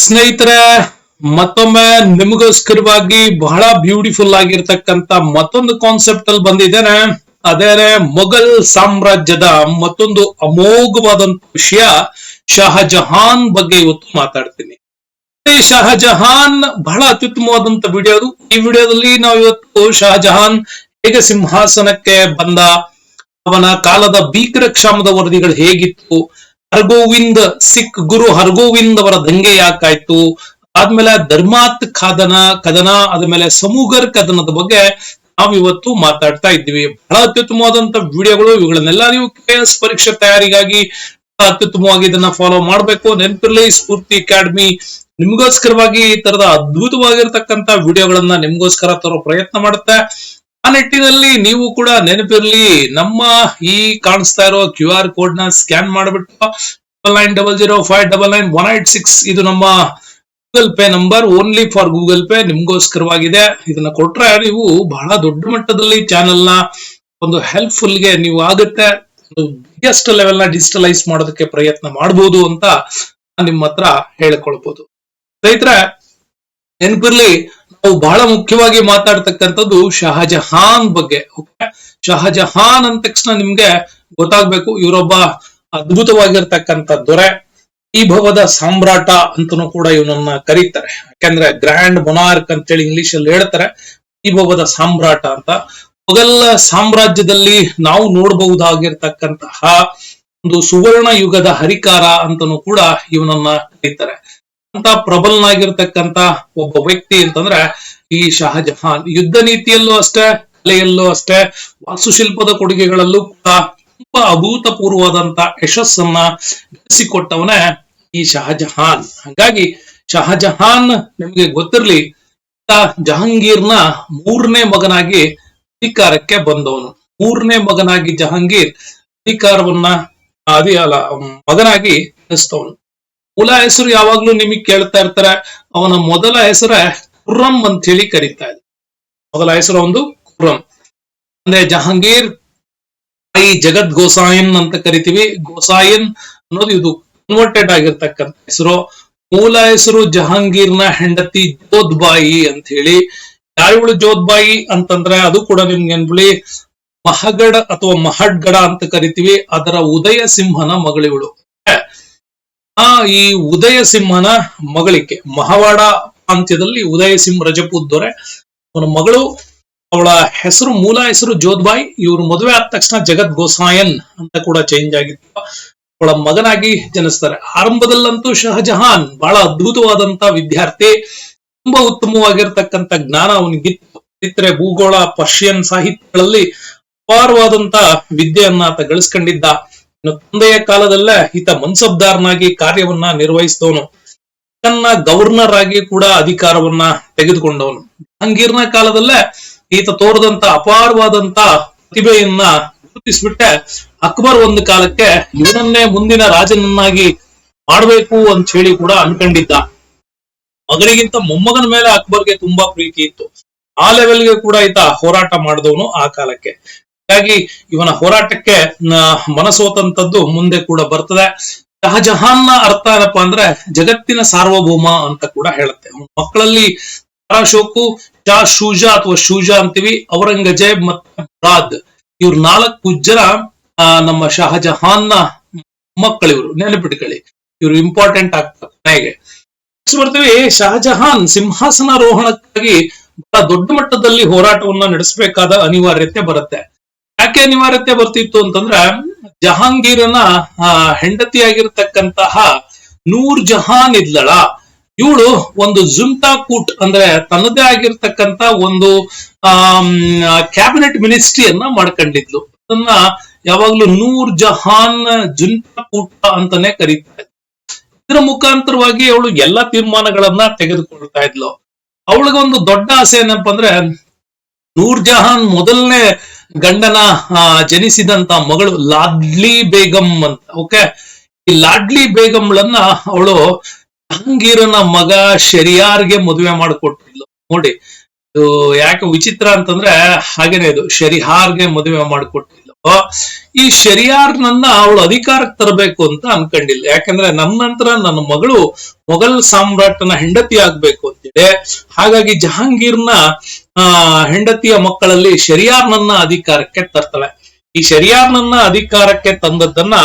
ಸ್ನೇಹಿತರೆ, ಮತ್ತೊಮ್ಮೆ ನಿಮಗೋಸ್ಕರವಾಗಿ ಬಹಳ ಬ್ಯೂಟಿಫುಲ್ ಆಗಿರ್ತಕ್ಕಂತ ಮತ್ತೊಂದು ಕಾನ್ಸೆಪ್ಟ್ ಅಲ್ಲಿ ಬಂದಿದ್ದೇನೆ. ಅದೇನೆ ಮೊಘಲ್ ಸಾಮ್ರಾಜ್ಯದ ಮತ್ತೊಂದು ಅಮೋಘವಾದಂತ ವಿಷಯ ಶಹಜಹಾನ್ ಬಗ್ಗೆ ಇವತ್ತು ಮಾತಾಡ್ತೀನಿ. ಶಹಜಹಾನ್ ಬಹಳ ಅತ್ಯುತ್ತಮವಾದಂತ ವಿಡಿಯೋ ಅದು. ಈ ವಿಡಿಯೋದಲ್ಲಿ ನಾವು ಇವತ್ತು ಶಹಜಹಾನ್ ಹೇಗೆ ಸಿಂಹಾಸನಕ್ಕೆ ಬಂದ, ಅವನ ಕಾಲದ ಭೀಕರ ಕ್ಷಾಮದ ವರದಿಗಳು ಹೇಗಿತ್ತು ಹರ್ಗೋವಿಂದ್ ಸಿಖ್ ಗುರು ಹರ್ಗೋವಿಂದ್ ಅವರ ದಂಗೆ ಯಾಕಾಯ್ತು? ಆದ್ಮೇಲೆ ಧರ್ಮಾತ್ ಕದನ ಕದನ ಆದ್ಮೇಲೆ ಸಮೂಗರ್ ಕದನದ ಬಗ್ಗೆ ನಾವು ಇವತ್ತು ಮಾತಾಡ್ತಾ ಇದ್ದೀವಿ. ಬಹಳ ಅತ್ಯುತ್ತಮವಾದಂತ ವಿಡಿಯೋಗಳು, ಇವುಗಳನ್ನೆಲ್ಲ ನೀವು ಕೆ ಎಸ್ ಪರೀಕ್ಷೆ ತಯಾರಿಗಾಗಿ ಅತ್ಯುತ್ತಮವಾಗಿ ಇದನ್ನ ಫಾಲೋ ಮಾಡಬೇಕು. ನೆನಪಿರ್ಲಿ, ಸ್ಫೂರ್ತಿ ಅಕಾಡೆಮಿ ನಿಮಗೋಸ್ಕರವಾಗಿ ಈ ತರದ ಅದ್ಭುತವಾಗಿರ್ತಕ್ಕಂತ ವಿಡಿಯೋಗಳನ್ನ ನಿಮ್ಗೋಸ್ಕರ ತರೋ ಪ್ರಯತ್ನ ಮಾಡುತ್ತೆ. ಆ ನಿಟ್ಟಿನಲ್ಲಿ ನೀವು ಕೂಡ ನೆನಪಿರ್ಲಿ, ನಮ್ಮ ಈ ಕಾಣಿಸ್ತಾ ಇರೋ ಕ್ಯೂ ಆರ್ ಕೋಡ್ನ ಸ್ಕ್ಯಾನ್ ಮಾಡಿಬಿಟ್ಟು double nine double zero five double nine one eight six ಇದು ನಮ್ಮ Google Pay number only for Google Pay ನಿಮ್ಗೋಸ್ಕರವಾಗಿದೆ. ಇದನ್ನ ಕೊಟ್ರೆ ನೀವು ಬಹಳ ದೊಡ್ಡ ಮಟ್ಟದಲ್ಲಿ ಚಾನೆಲ್ನ ಒಂದು ಹೆಲ್ಪ್ಫುಲ್ಗೆ ನೀವು ಆಗುತ್ತೆ. ಬಿಗ್ಗೆಸ್ಟ್ ಲೆವೆಲ್ನ ಡಿಜಿಟಲೈಸ್ ಮಾಡೋದಕ್ಕೆ ಪ್ರಯತ್ನ ಮಾಡಬಹುದು ಅಂತ ನಿಮ್ಮ ಹತ್ರ ಹೇಳ್ಕೊಳ್ಬಹುದು ಸ್ನೇಹಿತರೆ, ನೆನಪಿರ್ಲಿ ನಾವು ಬಹಳ ಮುಖ್ಯವಾಗಿ ಮಾತಾಡ್ತಕ್ಕಂಥದ್ದು ಶಹಜಹಾನ್ ಬಗ್ಗೆ ಓಕೆ ಶಹಜಹಾನ್ ಅಂದ ತಕ್ಷಣ ನಿಮ್ಗೆ ಗೊತ್ತಾಗ್ಬೇಕು, ಇವರೊಬ್ಬ ಅದ್ಭುತವಾಗಿರ್ತಕ್ಕಂಥ ದೊರೆ, ವೈಭವದ ಸಾಮ್ರಾಟ ಅಂತನೂ ಕೂಡ ಇವನನ್ನ ಕರೀತಾರೆ. ಯಾಕಂದ್ರೆ ಗ್ರ್ಯಾಂಡ್ ಮೊನಾರ್ಕ್ ಅಂತೇಳಿ ಇಂಗ್ಲಿಷ್ ಅಲ್ಲಿ ಹೇಳ್ತಾರೆ, ವೈಭವದ ಸಾಮ್ರಾಟ ಅಂತ. ಮೊಘಲ್ ಸಾಮ್ರಾಜ್ಯದಲ್ಲಿ ನಾವು ನೋಡಬಹುದಾಗಿರ್ತಕ್ಕಂತಹ ಒಂದು ಸುವರ್ಣ ಯುಗದ ಹರಿಕಾರ ಅಂತನೂ ಕೂಡ ಇವನನ್ನ ಕರೀತಾರೆ. ಅಂತ ಪ್ರಬಲನಾಗಿರ್ತಕ್ಕಂತ ಒಬ್ಬ ವ್ಯಕ್ತಿ ಅಂತಂದ್ರೆ ಈ ಶಹಜಹಾನ್ ಯುದ್ಧ ನೀತಿಯಲ್ಲೂ ಅಷ್ಟೇ, ಕಲೆಯಲ್ಲೂ ಅಷ್ಟೇ, ವಾಸ್ತುಶಿಲ್ಪದ ಕೊಡುಗೆಗಳಲ್ಲೂ ಕೂಡ ತುಂಬಾ ಅಭೂತಪೂರ್ವವಾದಂತ ಯಶಸ್ಸನ್ನ ಗಳಿಸಿಕೊಟ್ಟವನೇ ಈ ಶಹಜಹಾನ್ ಹಾಗಾಗಿ ಶಹಜಹಾನ್ ನಿಮಗೆ ಗೊತ್ತಿರ್ಲಿ ಜಹಾಂಗೀರ್ ಜಹಾಂಗೀರ್ನ ಮೂರನೇ ಮಗನಾಗಿ ಅಧಿಕಾರಕ್ಕೆ ಬಂದವನು. ಮೂರನೇ ಮಗನಾಗಿ ಜಹಾಂಗೀರ್ ಅಧಿಕಾರವನ್ನ ಅದಿ ಅಲ್ಲ ಮಗನಾಗಿ ನಡೆಸ್ತವನು. ಮೂಲ ಹೆಸರು ಯಾವಾಗ್ಲೂ ನಿಮಗೆ ಕೇಳ್ತಾ ಇರ್ತಾರೆ. ಅವನ ಮೊದಲ ಹೆಸರ ಖುರ್ರಂ ಅಂತ ಹೇಳಿ ಕರೀತಾ ಇದೆ ಮೊದಲ ಹೆಸರು ಒಂದು ಖುರ್ರಂ ಅಂದ್ರೆ ಜಹಾಂಗೀರ್ ಐ ಜಗತ್ ಗೋಸಾಯನ್ ಅಂತ ಕರಿತೀವಿ. ಗೋಸಾಯನ್ ಅನ್ನೋದು ಇದು ಕನ್ವರ್ಟೆಡ್ ಆಗಿರ್ತಕ್ಕಂಥ ಹೆಸರು. ಮೂಲ ಹೆಸರು ಜಹಾಂಗೀರ್ನ ಹೆಂಡತಿ ಜೋದ್ಬಾಯಿ ಅಂತ ಹೇಳಿ. ಯಾರಿವಳು ಜೋದ್ಬಾಯಿ ಅಂತಂದ್ರೆ ಅದು ಕೂಡ ನಿಮ್ಗೆ ಅನ್ಬಿಳಿ ಮಹಗಡ ಅಥವಾ ಮಹಡ್ಗಡ ಅಂತ ಕರಿತೀವಿ. ಅದರ ಉದಯ ಸಿಂಹನ ಮಗಳಿವಳು ಆ ಈ ಉದಯ ಸಿಂಹನ ಮಗಳಿಕೆ, ಮಹವಾಡ ಪ್ರಾಂತ್ಯದಲ್ಲಿ ಉದಯ ಸಿಂಹ ರಜಪೂತ್ ದೊರೆ. ಅವನ ಮಗಳು, ಅವಳ ಹೆಸರು, ಮೂಲ ಹೆಸರು ಜೋದ್ಬಾಯಿ ಇವರು ಮದುವೆ ಆದ ತಕ್ಷಣ ಜಗತ್ ಗೋಸಾಯನ್ ಅಂತ ಕೂಡ ಚೇಂಜ್ ಆಗಿತ್ತು. ಅವಳ ಮಗನಾಗಿ ಜನಿಸ್ತಾರೆ. ಆರಂಭದಲ್ಲಂತೂ ಶಹಜಹಾನ್, ಬಹಳ ಅದ್ಭುತವಾದಂತ ವಿದ್ಯಾರ್ಥಿ. ತುಂಬಾ ಉತ್ತಮವಾಗಿರ್ತಕ್ಕಂಥ ಜ್ಞಾನ ಅವನಿಗಿತ್ತು. ಚರಿತ್ರೆ, ಭೂಗೋಳ, ಪರ್ಷಿಯನ್ ಸಾಹಿತ್ಯಗಳಲ್ಲಿ ಅಪಾರವಾದಂತ ವಿದ್ಯೆಯನ್ನ ಆತ ಗಳಿಸ್ಕೊಂಡಿದ್ದ. ತಂದೆಯ ಕಾಲದಲ್ಲೇ ಈತ ಮನ್ಸಬ್ದಾರನಾಗಿ ಕಾರ್ಯವನ್ನ ನಿರ್ವಹಿಸಿದವನು. ತನ್ನ ಗವರ್ನರ್ ಆಗಿ ಕೂಡ ಅಧಿಕಾರವನ್ನ ತೆಗೆದುಕೊಂಡವನು. ಹಂಗೀರ್ನ ಕಾಲದಲ್ಲೇ ಈತ ತೋರದಂತ ಅಪಾರವಾದಂತ ಪ್ರತಿಭೆಯನ್ನ ಗುರುತಿಸ್ಬಿಟ್ಟೆ. ಅಕ್ಬರ್ ಒಂದು ಕಾಲಕ್ಕೆ ಇವನನ್ನೇ ಮುಂದಿನ ರಾಜನನ್ನಾಗಿ ಮಾಡಬೇಕು ಅಂತ ಹೇಳಿ ಕೂಡ ಅನ್ಕೊಂಡಿದ್ದ. ಮಗನಿಗಿಂತ ಮೊಮ್ಮಗನ ಮೇಲೆ ಅಕ್ಬರ್ಗೆ ತುಂಬಾ ಪ್ರೀತಿ ಇತ್ತು. ಆ ಲೆವೆಲ್ಗೆ ಕೂಡ ಈತ ಹೋರಾಟ ಮಾಡಿದವನು ಆ ಕಾಲಕ್ಕೆ. ಹಾಗಾಗಿ ಇವನ ಹೋರಾಟಕ್ಕೆ ಮನಸೋತಂತದ್ದು ಮುಂದೆ ಕೂಡ ಬರ್ತದೆ. ಶಹಜಹಾನ್ನ ಅರ್ಥ ಏನಪ್ಪಾ ಅಂದ್ರೆ, ಜಗತ್ತಿನ ಸಾರ್ವಭೌಮ ಅಂತ ಕೂಡ ಹೇಳುತ್ತೆ. ಮಕ್ಕಳಲ್ಲಿ ಶೋಕು, ಶಾ, ಶೂಜಾ ಅಥವಾ ಶೂಜಾ ಅಂತೀವಿ, ಔರಂಗಜೇಬ್ ಮತ್ತೆ ಮುರಾದ್ ಇವ್ರ ನಾಲ್ಕು ಜನ ನಮ್ಮ ನ ಮಕ್ಕಳಿವರು, ನೆನಪಿಟ್ಕೊಳ್ಳಿ. ಇವ್ರು ಇಂಪಾರ್ಟೆಂಟ್ ಆಗ್ತಾರೆ ಕೊನೆಗೆ. ಬರ್ತೀವಿ, ಶಹಜಹಾನ್ ಸಿಂಹಾಸನಾರೋಹಣಕ್ಕಾಗಿ ಬಹಳ ದೊಡ್ಡ ಮಟ್ಟದಲ್ಲಿ ಹೋರಾಟವನ್ನ ನಡೆಸಬೇಕಾದ ಅನಿವಾರ್ಯತೆ ಬರುತ್ತೆ. ಯಾಕೆ ಅನಿವಾರ್ಯತೆ ಬರ್ತಿತ್ತು ಅಂತಂದ್ರ ಜಹಾಂಗೀರನ ಹೆಂಡತಿಯಾಗಿರ್ತಕ್ಕಂತಹ ನೂರ್ ಜಹಾನ್ ಇದ್ಲಳ. ಇವಳು ಒಂದು ಜುಮ್ತಾ ಕೂಟ್ ಅಂದ್ರೆ ತನ್ನದೇ ಆಗಿರ್ತಕ್ಕಂತ ಒಂದು, ಆ ಕ್ಯಾಬಿನೆಟ್ ಮಿನಿಸ್ಟ್ರಿಯನ್ನ ಮಾಡ್ಕೊಂಡಿದ್ಲು. ಅದನ್ನ ಯಾವಾಗ್ಲೂ ನೂರ್ ಜಹಾನ್ ಜುಂತಾ ಕೂಟ ಅಂತಾನೆ ಕರೀತಾರೆ. ಇದರ ಮುಖಾಂತರವಾಗಿ ಅವಳು ಎಲ್ಲಾ ತೀರ್ಮಾನಗಳನ್ನ ತೆಗೆದುಕೊಳ್ತಾ ಇದ್ಲು. ಅವಳಿಗೊಂದು ದೊಡ್ಡ ಆಸೆ ಏನಪ್ಪಾ ಅಂದ್ರೆ ನೂರ್ ಜಹಾನ್ ಮೊದಲನೇ ಗಂಡನ ಜನಿಸಿದಂತ ಮಗಳು ಲಾಡ್ಲಿ ಬೇಗಂ ಅಂತ ಓಕೆ ಈ ಲಾಡ್ಲಿ ಬೇಗಂಳನ್ನ ಅವಳು ಜಹಾಂಗೀರನ ಮಗ ಶರಿಯಾರ್ಗೆ ಮದುವೆ ಮಾಡಿಕೊಟ್ಟಿದ್ಲು. ನೋಡಿ, ಇದು ಯಾಕೆ ವಿಚಿತ್ರ ಅಂತಂದ್ರೆ ಹಾಗೇನೆ ಇದು, ಶರಿಹಾರ್ಗೆ ಮದುವೆ ಮಾಡಿಕೊಟ್ಟಿದ್ಲು. ಈ ಶರಿಯಾರ್ನನ್ನ ಅವಳು ಅಧಿಕಾರಕ್ಕೆ ತರಬೇಕು ಅಂತ ಅನ್ಕೊಂಡಿಲ್ಲ. ಯಾಕಂದ್ರೆ ನನ್ನ ನಂತರ ನನ್ನ ಮಗಳು ಮೊಘಲ್ ಸಾಮ್ರಾಟನ ಹೆಂಡತಿ ಆಗ್ಬೇಕು ಅಂತಿದೆ ಹಾಗಾಗಿ ಜಹಾಂಗೀರ್ನ ಆ, ಹೆಂಡತಿಯ ಮಕ್ಕಳಲ್ಲಿ ಶರಿಯಾರ್ನನ್ನ ಅಧಿಕಾರಕ್ಕೆ ತರ್ತಾಳೆ ಈ ಶರಿಯಾರ್ನನ್ನ ಅಧಿಕಾರಕ್ಕೆ ತಂದದ್ದನ್ನ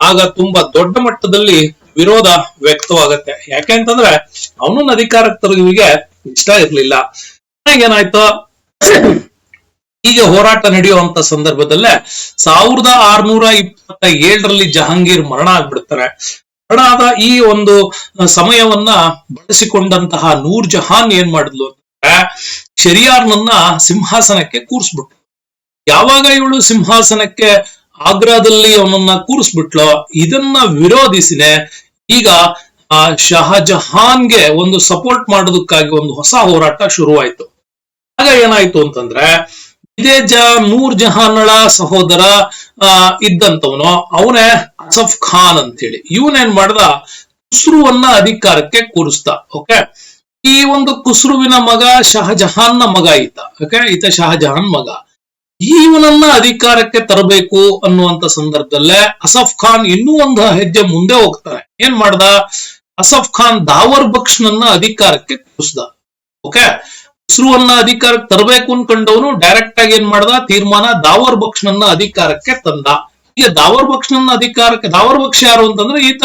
ಆಗ ತುಂಬಾ ದೊಡ್ಡ ಮಟ್ಟದಲ್ಲಿ ವಿರೋಧ ವ್ಯಕ್ತವಾಗತ್ತೆ. ಯಾಕೆಂತಂದ್ರೆ ಅವನನ್ನ ಅಧಿಕಾರಕ್ಕೆ ತರೋದಿಗೆ ಇಷ್ಟ ಇರ್ಲಿಲ್ಲ. ಏನಾಯ್ತು? ಹೀಗೆ ಹೋರಾಟ ನಡೆಯುವಂತ ಸಂದರ್ಭದಲ್ಲೇ ಸಾವಿರದ ಆರ್ನೂರ ಇಪ್ಪತ್ತ ಏಳರಲ್ಲಿ ಜಹಾಂಗೀರ್ ಮರಣ ಆಗ್ಬಿಡ್ತಾರೆ. ಮರಣ ಆದ ಈ ಒಂದು ಸಮಯವನ್ನ ಬಳಸಿಕೊಂಡಂತಹ ನೂರ್ ಜಹಾನ್ ಏನ್ ಮಾಡಿದ್ಲು ಅಂದ್ರೆ ಶರಿಯಾರ್ನನ್ನ ಸಿಂಹಾಸನಕ್ಕೆ ಕೂರಿಸ್ಬಿಟ್ಲು. ಯಾವಾಗ ಇವಳು ಸಿಂಹಾಸನಕ್ಕೆ ಆಗ್ರಾದಲ್ಲಿ ಅವನನ್ನ ಕೂರಿಸ್ಬಿಟ್ಲೋ ಇದನ್ನ ವಿರೋಧಿಸಿನೇ, ಈಗ, ಆ, ಶಹಜಹಾನ್ಗೆ ಒಂದು ಸಪೋರ್ಟ್ ಮಾಡೋದಕ್ಕಾಗಿ ಒಂದು ಹೊಸ ಹೋರಾಟ ಶುರುವಾಯ್ತು. ಆಗ ಏನಾಯ್ತು ಅಂತಂದ್ರೆ, ಇದೇ ಜ, ನೂರ್ ಜಹಾನ್ಗಳ ಸಹೋದರ, ಆ, ಇದ್ದಂತವನು, ಅವನೇ ಅಸಫ್ ಖಾನ್ ಅಂತ ಹೇಳಿ ಇವನೇನ್ ಮಾಡ್ದ, ಖುಸ್ರುವನ್ನ ಅಧಿಕಾರಕ್ಕೆ ಕೂರಿಸ್ದ, ಓಕೆ? ಈ ಒಂದು ಕುಸ್ರುವಿನ ಮಗ ಶಹಜಹಾನ್ನ ಮಗ ಈತ. ಓಕೆ ಈತ ಶಹಜಹಾನ್ ಮಗ. ಇವನನ್ನ ಅಧಿಕಾರಕ್ಕೆ ತರಬೇಕು ಅನ್ನುವಂತ ಸಂದರ್ಭದಲ್ಲೇ ಅಸಫ್ ಖಾನ್ ಇನ್ನೂ ಒಂದು ಹೆಜ್ಜೆ ಮುಂದೆ ಹೋಗ್ತಾನೆ. ಏನ್ ಮಾಡ್ದ? ಅಸಫ್ ಖಾನ್ ದಾವರ್ ಬಕ್ಷ್ನನ್ನ ಅಧಿಕಾರಕ್ಕೆ ಕುಸ್ದ ಓಕೆ ಕುಸುರುವನ್ನ ಅಧಿಕಾರಕ್ಕೆ ತರಬೇಕು ಅನ್ಕೊಂಡವನು ಡೈರೆಕ್ಟ್ ಆಗಿ ಏನ್ ಮಾಡ್ದ? ತೀರ್ಮಾನ ದಾವರ್ ಬಕ್ಷನನ್ನ ಅಧಿಕಾರಕ್ಕೆ ತಂದ. ಈಗ ದಾವರ್ ಬಕ್ಷನನ್ನ ಅಧಿಕಾರಕ್ಕೆ, ದಾವರ್ ಬಕ್ಷ ಯಾರು ಅಂತಂದ್ರೆ ಈತ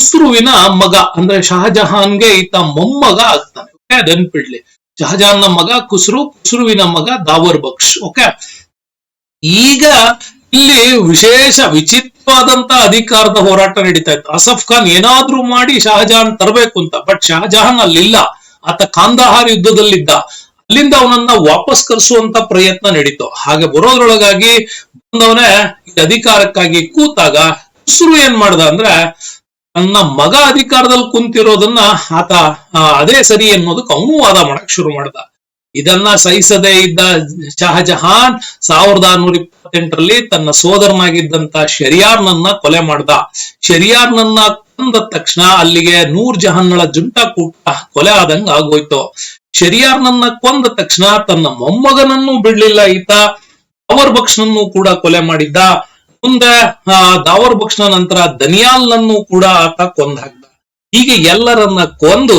ಖುಸ್ರುವಿನ ಮಗ ಅಂದ್ರೆ ಶಹಜಹಾನ್ಗೆ ಈತ ಮೊಮ್ಮಗ ಆಗ್ತಾನೆ ಓಕೆ ನೆನ್ಪಿಡ್ಲಿ ನ ಮಗ ಖುಸ್ರು, ಖುಸ್ರುವಿನ ಮಗ ದಾವರ್ ಬಕ್ಷ್ ಓಕೆ ಈಗ ಇಲ್ಲಿ ವಿಶೇಷ ವಿಚಿತ್ರವಾದಂತ ಅಧಿಕಾರದ ಹೋರಾಟ ನಡೀತಾ ಇತ್ತು. ಅಸಫ್ ಖಾನ್ ಏನಾದ್ರೂ ಮಾಡಿ ಶಹಜಹಾನ್ ತರಬೇಕು ಅಂತ ಬಟ್ ಶಹಜಹಾನ್ ಅಲ್ಲಿಲ್ಲ. ಆತ ಕಾಂದಹಾರ್ ಯುದ್ಧದಲ್ಲಿದ್ದ. ಅಲ್ಲಿಂದ ಅವನನ್ನ ವಾಪಸ್ ಕರೆಸುವಂತ ಪ್ರಯತ್ನ ನಡೀತು. ಹಾಗೆ ಬರೋದ್ರೊಳಗಾಗಿ ಬಂದವನೇ ಅಧಿಕಾರಕ್ಕಾಗಿ ಕೂತಾಗ ಖುಸ್ರು ಏನ್ ಮಾಡ್ದ ಅಂದ್ರೆ ತನ್ನ ಮಗ ಅಧಿಕಾರದಲ್ಲಿ ಕುಂತಿರೋದನ್ನ ಆತ ಅದೇ ಸರಿ ಅನ್ನೋದಕ್ಕೆ ಅವನು ವಾದ ಮಾಡಕ್ ಶುರು ಮಾಡ್ದ. ಇದನ್ನ ಸಹಿಸದೇ ಇದ್ದ ಶಹಜಹಾನ್ ಸಾವಿರದ ಆರ್ನೂರ ಇಪ್ಪತ್ತೆಂಟರಲ್ಲಿ ತನ್ನ ಸೋದರನಾಗಿದ್ದಂತ ಶರಿಯಾರ್ನನ್ನ ಕೊಲೆ ಮಾಡ್ದ. ಶರಿಯಾರ್ನನ್ನ ಕೊಂದ ತಕ್ಷಣ ಅಲ್ಲಿಗೆ ನೂರ್ ಜಹಾನ್ಗಳ ಜುಂಟ ಕೂಟ ಕೊಲೆ ಆದಂಗ ಆಗೋಯ್ತು. ಶರಿಯಾರ್ನನ್ನ ಕೊಂದ ತಕ್ಷಣ ತನ್ನ ಮೊಮ್ಮಗನನ್ನು ಬಿಡ್ಲಿಲ್ಲ. ಈತ ಅವರ್ ಬಕ್ಷನನ್ನು ಕೂಡ ಕೊಲೆ ಮಾಡಿದ್ದ. ಮುಂದೆ ದಾವರ್ ಬಕ್ಷನ ನಂತರ ದನಿಯಾಲ್ನನ್ನು ಕೂಡ ಆತ ಕೊಂದ ಹಾಕ್ದ. ಹೀಗೆ ಎಲ್ಲರನ್ನ ಕೊಂದು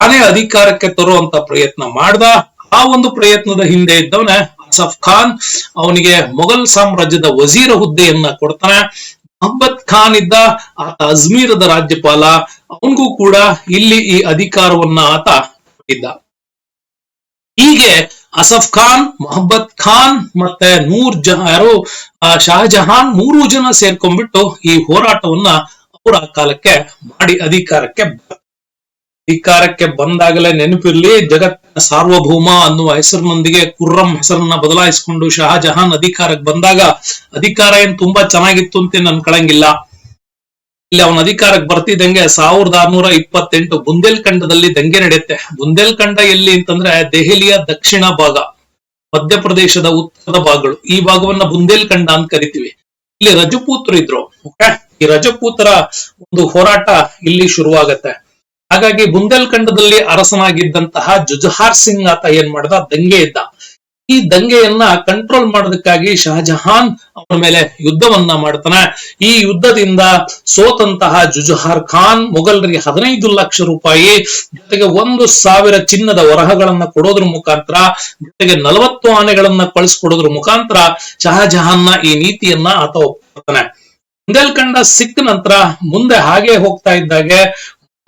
ತಾನೇ ಅಧಿಕಾರಕ್ಕೆ ತರುವಂತ ಪ್ರಯತ್ನ ಮಾಡ್ದ. ಆ ಒಂದು ಪ್ರಯತ್ನದ ಹಿಂದೆ ಇದ್ದವನ ಅಸಫ್ ಖಾನ್, ಅವನಿಗೆ ಮೊಘಲ್ ಸಾಮ್ರಾಜ್ಯದ ವಜೀರ ಹುದ್ದೆಯನ್ನ ಕೊಡ್ತಾನೆ. ಮೊಹಮ್ಮದ್ ಖಾನ್ ಇದ್ದ ಆತ ಅಜ್ಮೀರದ ರಾಜ್ಯಪಾಲ, ಅವನಿಗೂ ಕೂಡ ಇಲ್ಲಿ ಈ ಅಧಿಕಾರವನ್ನ ಆತ ಕೊಟ್ಟಿದ್ದ. ಹೀಗೆ ಅಸಫ್ ಖಾನ್ ಮೊಹಮ್ಮದ್ ಖಾನ್ ಮತ್ತೆ ನೂರ್ ಜಹ ಯಾರು ಶಾಹಜಹಾನ್ ಮೂರು ಜನ ಸೇರ್ಕೊಂಡ್ಬಿಟ್ಟು ಈ ಹೋರಾಟವನ್ನ ಅವರ ಕಾಲಕ್ಕೆ ಮಾಡಿ ಅಧಿಕಾರಕ್ಕೆ ಅಧಿಕಾರಕ್ಕೆ ಬಂದಾಗಲೇ ನೆನಪಿರ್ಲಿ, ಜಗತ್ತಿನ ಸಾರ್ವಭೌಮ ಅನ್ನುವ ಹೆಸರಿನೊಂದಿಗೆ ಕುರ್ರಂ ಹೆಸರನ್ನ ಬದಲಾಯಿಸಿಕೊಂಡು ಶಹಜಹಾನ್ ಅಧಿಕಾರಕ್ಕೆ ಬಂದಾಗ ಅಧಿಕಾರ ಏನ್ ತುಂಬಾ ಚೆನ್ನಾಗಿತ್ತು ಅಂತ ಅನ್ಕೊಳಂಗಿಲ್ಲ. ಇಲ್ಲಿ ಅವನ ಅಧಿಕಾರಕ್ಕೆ ಬರ್ತಿದ್ದಂಗೆ ಸಾವಿರದ ಆರ್ನೂರ ಇಪ್ಪತ್ತೆಂಟು ಬುಂದೇಲ್ಖಂಡದಲ್ಲಿ ದಂಗೆ ನಡೆಯುತ್ತೆ. ಬುಂದೇಲ್ಖಂಡ ಎಲ್ಲಿ ಅಂತಂದ್ರೆ ದೆಹಲಿಯ ದಕ್ಷಿಣ ಭಾಗ, ಮಧ್ಯಪ್ರದೇಶದ ಉತ್ತರದ ಭಾಗಗಳು. ಈ ಭಾಗವನ್ನ ಬುಂದೇಲ್ಖಂಡ ಅಂತ ಕರಿತೀವಿ. ಇಲ್ಲಿ ರಜಪೂತರು ಇದ್ರು ಓಕೆ ಈ ರಜಪೂತರ ಒಂದು ಹೋರಾಟ ಇಲ್ಲಿ ಶುರುವಾಗತ್ತೆ. ಹಾಗಾಗಿ ಬುಂದೇಲ್ಖಂಡದಲ್ಲಿ ಅರಸನಾಗಿದ್ದಂತಹ ಜುಜಹಾರ್ ಸಿಂಗ್ ಆತ ಏನ್ ಮಾಡ್ದ? ದಂಗೆ ಇದ್ದ. ಈ ದಂಗೆಯನ್ನ ಕಂಟ್ರೋಲ್ ಮಾಡೋದಕ್ಕಾಗಿ ಶಹಜಹಾನ್ ಅವನ ಮೇಲೆ ಯುದ್ಧವನ್ನ ಮಾಡ್ತಾನೆ. ಈ ಯುದ್ಧದಿಂದ ಸೋತಂತಹ ಜುಜುಹಾರ್ ಖಾನ್ ಮೊಘಲರಿಗೆ ಹದಿನೈದು ಲಕ್ಷ ರೂಪಾಯಿ, ಜೊತೆಗೆ ಒಂದು ಸಾವಿರ ಚಿನ್ನದ ವರಹಗಳನ್ನ ಕೊಡೋದ್ರ ಮುಖಾಂತರ, ಜೊತೆಗೆ ನಲವತ್ತು ಆನೆಗಳನ್ನ ಕಳಿಸ್ಕೊಡೋದ್ರ ಮುಖಾಂತರ ಶಹಜಹಾನ್ನ ಈ ನೀತಿಯನ್ನ ಆತ ಒಪ್ಕೊಳ್ತಾನೆ ಬುಂದೇಲ್ಖಂಡ ಸಿಕ್ಕ ನಂತರ ಮುಂದೆ ಹಾಗೆ ಹೋಗ್ತಾ ಇದ್ದಾಗೆ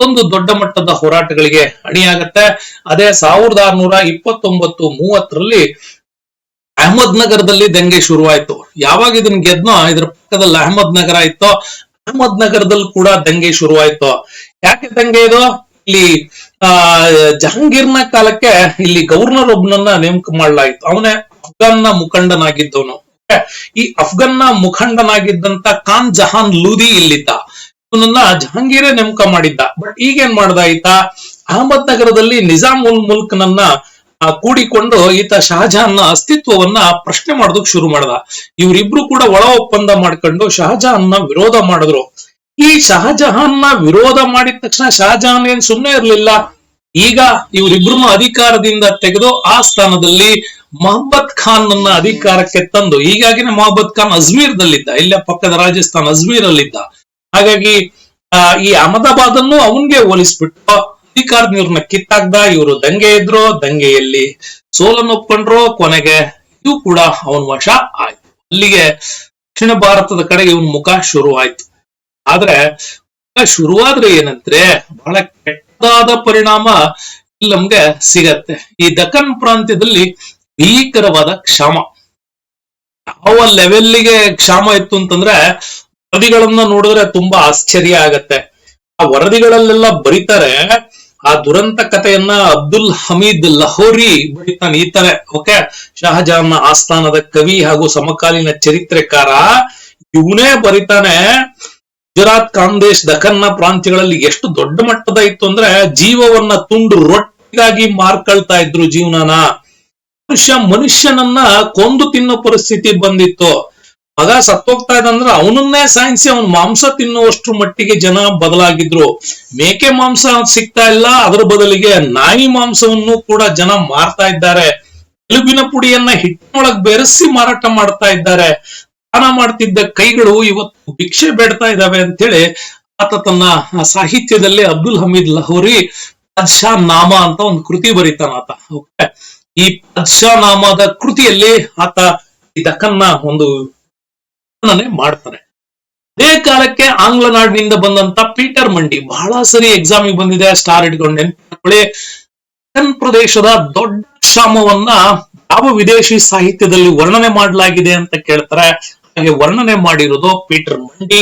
ಮತ್ತೊಂದು ದೊಡ್ಡ ಮಟ್ಟದ ಹೋರಾಟಗಳಿಗೆ ಅಣಿಯಾಗತ್ತೆ. ಅದೇ ಸಾವಿರದ ಆರ್ನೂರ ಇಪ್ಪತ್ತೊಂಬತ್ತು ಮೂವತ್ತರಲ್ಲಿ ಅಹಮದ್ ನಗರದಲ್ಲಿ ದಂಗೆ ಶುರುವಾಯ್ತು. ಯಾವಾಗ ಇದನ್ನ ಗೆದ್ನೋ, ಇದ್ರ ಪಕ್ಕದಲ್ಲಿ ಅಹಮದ್ ನಗರ ಇತ್ತೋ, ಅಹಮದ್ ನಗರದಲ್ಲಿ ಕೂಡ ದಂಗೆ ಶುರುವಾಯ್ತು. ಯಾಕೆ ದಂಗೆ ಇದು? ಇಲ್ಲಿ, ಆ, ಜಹಾಂಗೀರ್ನ ಕಾಲಕ್ಕೆ ಇಲ್ಲಿ ಗವರ್ನರ್ ಒಬ್ನನ್ನ ನೇಮಕ ಮಾಡಲಾಯಿತು. ಅವನೇ ಅಫ್ಘಾನ್ನ ಮುಖಂಡನಾಗಿದ್ದವನು? ಈ ಅಫ್ಘಾನ್ನ ಮುಖಂಡನಾಗಿದ್ದಂತ ಖಾನ್ ಜಹಾನ್ ಲೂದಿ ಇಲ್ಲಿದ್ದ. ಇವನನ್ನ ಜಹಾಂಗೀರೇ ನೇಮಕ ಮಾಡಿದ್ದ. ಬಟ್ ಈಗೇನ್ ಮಾಡ್ದ ಈತ? ಅಹಮದ್ ನಗರದಲ್ಲಿ ನಿಜಾಮ್ ಉಲ್ ಮುಲ್ಕ್ ನನ್ನ ಕೂಡಿಕೊಂಡು ಈತ ಶಹಜಹಾನ್ ಅಸ್ತಿತ್ವವನ್ನ ಪ್ರಶ್ನೆ ಮಾಡೋದಕ್ ಶುರು ಮಾಡ್ದ. ಇವರಿಬ್ರು ಕೂಡ ಒಳ ಒಪ್ಪಂದ ಮಾಡ್ಕೊಂಡು ಶಹಜಹಾನ್ನ ವಿರೋಧ ಮಾಡಿದ್ರು. ಈ ಶಹಜಹಾನ್ನ ವಿರೋಧ ಮಾಡಿದ ತಕ್ಷಣ ಶಹಜಹಾನ್ ಏನ್ ಸುಮ್ಮನೆ ಇರ್ಲಿಲ್ಲ? ಈಗ ಇವರಿಬ್ರು ಅಧಿಕಾರದಿಂದ ತೆಗೆದು ಆ ಸ್ಥಾನದಲ್ಲಿ ಮೊಹಮ್ಮದ್ ಖಾನ್ ನನ್ನ ಅಧಿಕಾರಕ್ಕೆ ತಂದು ಹೀಗಾಗಿನೇ ಮೊಹಮ್ಮದ್ ಖಾನ್ ಅಜ್ಮೀರ್ದಲ್ಲಿದ್ದ ಇಲ್ಲೇ ಪಕ್ಕದ ರಾಜಸ್ಥಾನ್ ಅಜ್ಮೀರ್ ಅಲ್ಲಿದ್ದ ಹಾಗಾಗಿ ಈ ಅಹಮದಾಬಾದ್ ಅನ್ನು ಅವನ್ಗೆ ಹೋಲಿಸ್ಬಿಟ್ಟು ಅಧಿಕಾರದ ಇವ್ರನ್ನ ಕಿತ್ತಾಕ್ದ, ಇವರು ದಂಗೆ ಇದ್ರು, ದಂಗೆಯಲ್ಲಿ ಸೋಲನ್ನು ಒಪ್ಕೊಂಡ್ರು, ಕೊನೆಗೆ ಇದು ಕೂಡ ಅವನ ವಶ ಆಯ್ತು. ಅಲ್ಲಿಗೆ ದಕ್ಷಿಣ ಭಾರತದ ಕಡೆಗೆ ಇವನ್ ಮುಖ ಶುರು ಆಯ್ತು ಆದ್ರೆ, ಮುಖ ಶುರುವಾದ್ರೆ ಏನಂದ್ರೆ, ಬಹಳ ಕೆಟ್ಟದಾದ ಪರಿಣಾಮ ಇಲ್ಲಿ ನಮ್ಗೆ ಸಿಗತ್ತೆ. ಈ ದಕ್ಕನ್ ಪ್ರಾಂತ್ಯದಲ್ಲಿ ಭೀಕರವಾದ ಕ್ಷಾಮ. ಯಾವ ಲೆವೆಲ್ಗೆ ಕ್ಷಾಮ ಇತ್ತು ಅಂತಂದ್ರೆ ವರದಿಗಳನ್ನ ನೋಡಿದ್ರೆ ತುಂಬಾ ಆಶ್ಚರ್ಯ ಆಗತ್ತೆ. ಆ ವರದಿಗಳಲ್ಲೆಲ್ಲ ಬರೀತಾರೆ, ಆ ದುರಂತ ಕಥೆಯನ್ನ ಅಬ್ದುಲ್ ಹಮೀದ್ ಲಹೋರಿ ಬರೀತಾನೆ, ಈ ತರ, ಓಕೆ? ಶಹಜಹಾನ್ನ ಆಸ್ಥಾನದ ಕವಿ ಹಾಗೂ ಸಮಕಾಲೀನ ಚರಿತ್ರೆಕಾರ, ಇವನೇ ಬರೀತಾನೆ, ಗುಜರಾತ್ ಕಾಂದೇಶ್ ದಖನ್ನ ಪ್ರಾಂತ್ಯಗಳಲ್ಲಿ ಎಷ್ಟು ದೊಡ್ಡ ಮಟ್ಟದ ಇತ್ತು ಅಂದ್ರೆ ಜೀವವನ್ನ ತುಂಡು ರೊಟ್ಟಿಗಾಗಿ ಮಾರ್ಕೊಳ್ತಾ ಇದ್ರು ಜೀವನನ. ಮನುಷ್ಯ ಮನುಷ್ಯನನ್ನ ಕೊಂದು ತಿನ್ನೋ ಪರಿಸ್ಥಿತಿ ಬಂದಿತ್ತು. ಮಗ ಸತ್ತೋಗ್ತಾ ಇದ್ದಂದ್ರೆ ಅವನನ್ನೇ ಸಾಯಿಸಿ ಅವನ್ ಮಾಂಸ ತಿನ್ನುವಷ್ಟು ಮಟ್ಟಿಗೆ ಜನ ಬದಲಾಗಿದ್ರು. ಮೇಕೆ ಮಾಂಸ ಸಿಗ್ತಾ ಇಲ್ಲ, ಅದರ ಬದಲಿಗೆ ನಾಯಿ ಮಾಂಸವನ್ನು ಕೂಡ ಜನ ಮಾರ್ತಾ ಇದ್ದಾರೆ. ಎಲುಬಿನ ಪುಡಿಯನ್ನ ಹಿಟ್ಟಿನೊಳಗೆ ಬೆರೆಸಿ ಮಾರಾಟ ಮಾಡ್ತಾ ಇದ್ದಾರೆ. ದಾನ ಮಾಡ್ತಿದ್ದ ಕೈಗಳು ಇವತ್ತು ಭಿಕ್ಷೆ ಬೇಡ್ತಾ ಇದ್ದಾವೆ ಅಂತೇಳಿ ಆತ ತನ್ನ ಸಾಹಿತ್ಯದಲ್ಲಿ ಅಬ್ದುಲ್ ಹಮೀದ್ ಲಹೋರಿ ಪದ್ಶಾ ನಾಮ ಅಂತ ಒಂದು ಕೃತಿ ಬರೀತಾನ ಓಕೆ? ಈ ಪದ್ಶಾ ನಾಮದ ಕೃತಿಯಲ್ಲಿ ಆತ ಈ ದಕ್ಕನ್ನ ಒಂದು ಮಾಡ್ತಾನೆ. ಅದೇ ಕಾಲಕ್ಕೆ ಆಂಗ್ಲ ನಾಡಿನಿಂದ ಬಂದಂತ ಪೀಟರ್ ಮಂಡಿ ಬಹಳ ಸರಿ ಎಕ್ಸಾಮ್ ಬಂದಿದೆ ಸ್ಟಾರ್ ಇಟ್ಕೊಂಡು ಕನ್ ಪ್ರದೇಶದ ದೊಡ್ಡ ಕ್ಷಾಮವನ್ನ ಯಾವ ವಿದೇಶಿ ಸಾಹಿತ್ಯದಲ್ಲಿ ವರ್ಣನೆ ಮಾಡಲಾಗಿದೆ ಅಂತ ಕೇಳ್ತಾರೆ. ಹಾಗೆ ವರ್ಣನೆ ಮಾಡಿರೋದು ಪೀಟರ್ ಮಂಡಿ.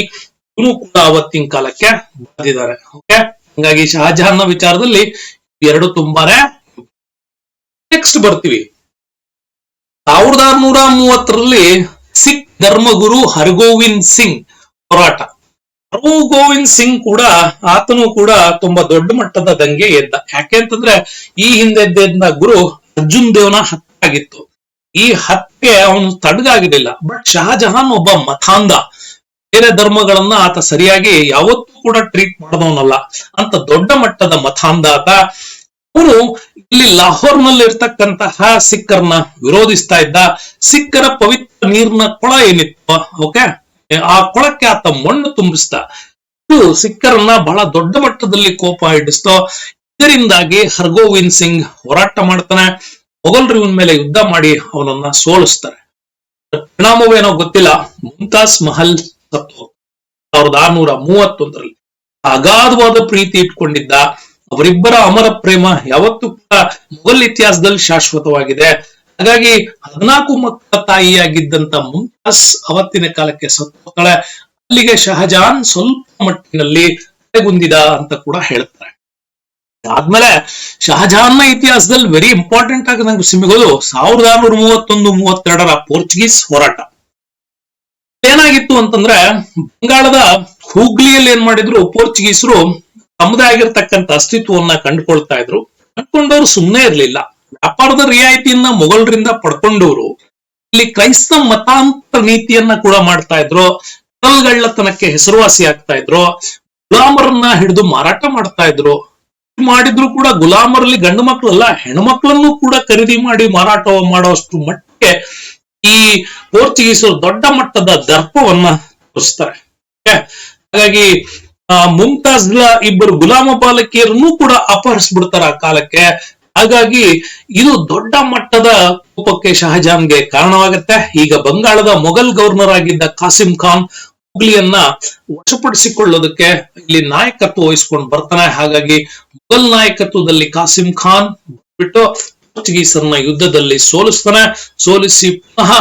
ಇವನು ಕೂಡ ಅವತ್ತಿನ ಕಾಲಕ್ಕೆ ಬಂದಿದ್ದಾರೆ ಓಕೆ ಹಂಗಾಗಿ ಶಹಜಹಾನ್ ವಿಚಾರದಲ್ಲಿ ಎರಡು ತುಂಬಾನೇ ನೆಕ್ಸ್ಟ್ ಬರ್ತೀವಿ. ಸಾವಿರದ ಆರ್ನೂರ ಮೂವತ್ತರಲ್ಲಿ ಸಿಖ್ ಧರ್ಮಗುರು ಹರ್ಗೋವಿಂದ್ ಸಿಂಗ್ ಹೋರಾಟ. ಹರ್ಗೋವಿಂದ್ ಸಿಂಗ್ ಕೂಡ, ಆತನು ಕೂಡ ತುಂಬಾ ದೊಡ್ಡ ಮಟ್ಟದ ದಂಗೆ ಎದ್ದ. ಯಾಕೆ ಅಂತಂದ್ರೆ, ಈ ಹಿಂದೆ ಗುರು ಅರ್ಜುನ್ ದೇವನ ಹತ್ತಾಗಿತ್ತು ಈ ಹತ್ಯೆ ಅವನು ತಡಗಾಗಿರ್ಲಿಲ್ಲ ಬಟ್ ಶಹಜಹಾನ್ ಒಬ್ಬ ಮತಾಂಧ ಬೇರೆ ಧರ್ಮಗಳನ್ನ ಆತ ಸರಿಯಾಗಿ ಯಾವತ್ತೂ ಕೂಡ ಟ್ರೀಟ್ ಮಾಡಿದವನಲ್ಲ. ಅಂತ ದೊಡ್ಡ ಮಟ್ಟದ ಮತಾಂಧ ಆತ ಅವನು ಇಲ್ಲಿ ಲಾಹೋರ್ನಲ್ಲಿ ಇರ್ತಕ್ಕಂತಹ ಸಿಖ್ಖರನ್ನ ವಿರೋಧಿಸ್ತಾ ಇದ್ದ ಸಿಖ್ಖರ ಪವಿತ್ರ ನೀರಿನ ಕೊಳ ಏನಿತ್ತು ಓಕೆ ಆ ಕೊಳಕ್ಕೆ ಆತ ಮಣ್ಣು ತುಂಬಿಸ್ತಾ ಇದು ಸಿಖ್ಖರನ್ನ ಬಹಳ ದೊಡ್ಡ ಮಟ್ಟದಲ್ಲಿ ಕೋಪ ಹಿಡಿಸ್ತೋ. ಇದರಿಂದಾಗಿ ಹರ್ಗೋವಿಂದ್ ಸಿಂಗ್ ಹೋರಾಟ ಮಾಡ್ತಾನೆ. ಮೊಘಲರು ಇವನ್ ಮೇಲೆ ಯುದ್ಧ ಮಾಡಿ ಅವನನ್ನ ಸೋಲಿಸ್ತಾರೆ. ಪರಿಣಾಮವೇನೋ ಗೊತ್ತಿಲ್ಲ. ಮುಮ್ತಾಜ್ ಮಹಲ್ ಸತ್ತು. ಸಾವಿರದ ಆರ್ನೂರ ಮೂವತ್ತೊಂದರಲ್ಲಿ ಅಗಾಧವಾದ ಪ್ರೀತಿ ಇಟ್ಕೊಂಡಿದ್ದ ಅವರಿಬ್ಬರ ಅಮರ ಪ್ರೇಮ ಯಾವತ್ತೂ ಕೂಡ ಮೊಘಲ್ ಇತಿಹಾಸದಲ್ಲಿ ಶಾಶ್ವತವಾಗಿದೆ. ಹಾಗಾಗಿ ಹದಿನಾಲ್ಕು ಮಕ್ಕಳ ತಾಯಿಯಾಗಿದ್ದಂತ ಮುಮ್ತಾಜ್ ಅವತ್ತಿನ ಕಾಲಕ್ಕೆ ಸತ್ತೋಗ್ತಾಳೆ ಅಲ್ಲಿಗೆ ಶಹಜಾನ್ ಸ್ವಲ್ಪ ಮಟ್ಟಿನಲ್ಲಿ ತಲೆಗುಂದಿದ ಅಂತ ಕೂಡ ಹೇಳ್ತಾರೆ. ಆದ್ಮೇಲೆ ಶಹಜಹಾನ್ನ ಇತಿಹಾಸದಲ್ಲಿ ವೆರಿ ಇಂಪಾರ್ಟೆಂಟ್ ಆಗಿ ನಂಗೆ ಸಿಮಿಗೋದು ಸಾವಿರದ ಆರ್ನೂರ ಮೂವತ್ತೊಂದು, ಮೂವತ್ತೆರಡರ ಪೋರ್ಚುಗೀಸ್ ಹೋರಾಟ. ಏನಾಗಿತ್ತು ಅಂತಂದ್ರೆ ಬಂಗಾಳದ ಹೂಗ್ಲಿಯಲ್ಲಿ ಏನ್ ಮಾಡಿದ್ರು? ಪೋರ್ಚುಗೀಸರು ತಮ್ಮದೇ ಆಗಿರ್ತಕ್ಕಂಥ ಅಸ್ತಿತ್ವವನ್ನ ಕಂಡುಕೊಳ್ತಾ ಇದ್ರು. ಕಂಡುಕೊಂಡವ್ರು ಸುಮ್ಮನೆ ಇರಲಿಲ್ಲ. ವ್ಯಾಪಾರದ ರಿಯಾಯಿತಿಯನ್ನ ಮೊಘಲರಿಂದ ಪಡ್ಕೊಂಡವರು ಇಲ್ಲಿ ಕ್ರೈಸ್ತ ಮತಾಂತರ ನೀತಿಯನ್ನ ಕೂಡ ಮಾಡ್ತಾ ಇದ್ರು. ಕಡಲ್ಗಳ್ಳತನಕ್ಕೆ ಹೆಸರುವಾಸಿ ಆಗ್ತಾ ಇದ್ರು. ಗುಲಾಮರನ್ನ ಹಿಡಿದು ಮಾರಾಟ ಮಾಡ್ತಾ ಇದ್ರು. ಮಾಡಿದ್ರು ಕೂಡ ಗುಲಾಮರಲ್ಲಿ ಗಂಡು ಮಕ್ಕಳಲ್ಲ ಹೆಣ್ಮಕ್ಳನ್ನು ಕೂಡ ಖರೀದಿ ಮಾಡಿ ಮಾರಾಟ ಮಾಡೋಷ್ಟು ಮಟ್ಟಿಗೆ ಈ ಪೋರ್ಚುಗೀಸರು ದೊಡ್ಡ ಮಟ್ಟದ ದರ್ಪವನ್ನ ತೋರಿಸ್ತಾರೆ? ಹಾಗಾಗಿ ಆ, ಮುಮ್ತಾಜ್ಲ ಇಬ್ಬರು ಗುಲಾಮ ಬಾಲಕಿಯರನ್ನು ಕೂಡ ಅಪಹರಿಸ್ಬಿಡ್ತಾರೆ ಆ ಕಾಲಕ್ಕೆ. ಹಾಗಾಗಿ ಇದು ದೊಡ್ಡ ಮಟ್ಟದ ಕೋಪಕ್ಕೆ ಶಹಜಾನ್ಗೆ ಕಾರಣವಾಗುತ್ತೆ. ಈಗ ಬಂಗಾಳದ ಮೊಘಲ್ ಗವರ್ನರ್ ಆಗಿದ್ದ ಕಾಸಿಂ ಖಾನ್ ಹುಗ್ಲಿಯನ್ನ ವಶಪಡಿಸಿಕೊಳ್ಳೋದಕ್ಕೆ ಇಲ್ಲಿ ನಾಯಕತ್ವ ವಹಿಸ್ಕೊಂಡು ಬರ್ತಾನೆ. ಹಾಗಾಗಿ ಮೊಘಲ್ ನಾಯಕತ್ವದಲ್ಲಿ ಕಾಸಿಂ ಖಾನ್ ಬಿಟ್ಟು ಪೋರ್ಚುಗೀಸರನ್ನ ಯುದ್ಧದಲ್ಲಿ ಸೋಲಿಸ್ತಾನೆ. ಸೋಲಿಸಿ ಪುನಃ